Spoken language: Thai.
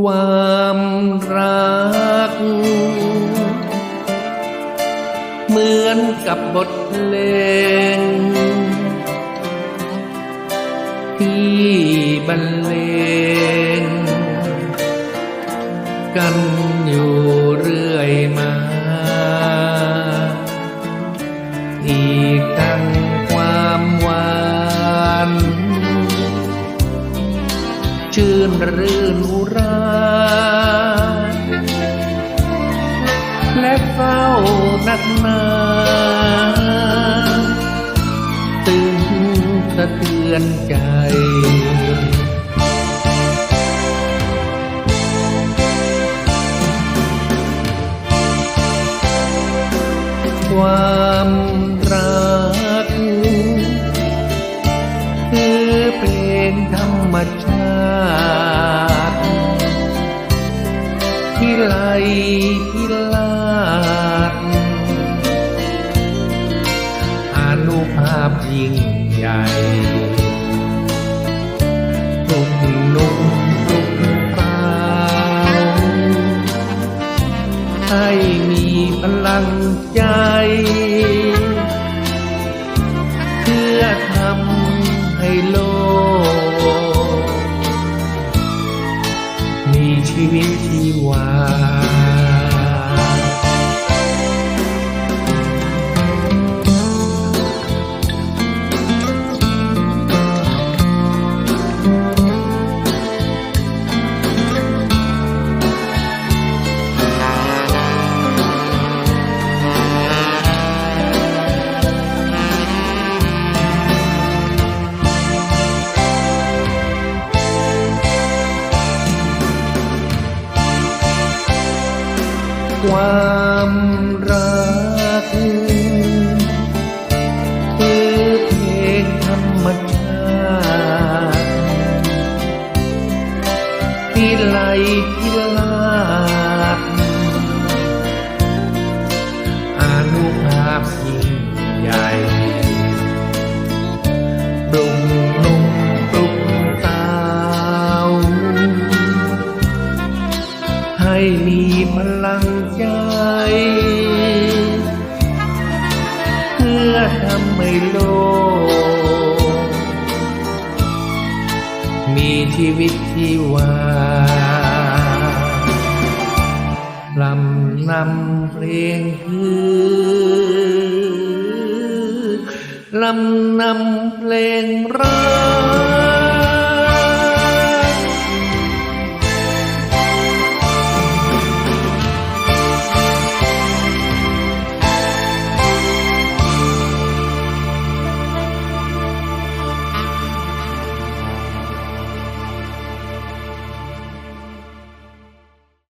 ความรัก เหมือนกับบทเพลง ที่บรรเลง กันอยู่เรื่อยมา อีกต่ ชื่นรื่นอุรา และเฝ้านักหนาตึงสะเทือนใจความรักคือเพลง ธรรมชาติที่ไลพิลาดอนุภาพยิ่งใหญ่ทุกนุ่มทุกสาให้มีพลังใจเพื่อทำให้โลก วิตชีวา ความรักคือเพลงธรรมชาติที่ไหลที่ลาดอนุภาพยิ่งใหญ่ปรุงนุ่มปลุกสาวให้มี พลังใจ เพื่อทำให้โลก มีชีวิตชีวาลำนำเพลงคือลำนำเพลงรัก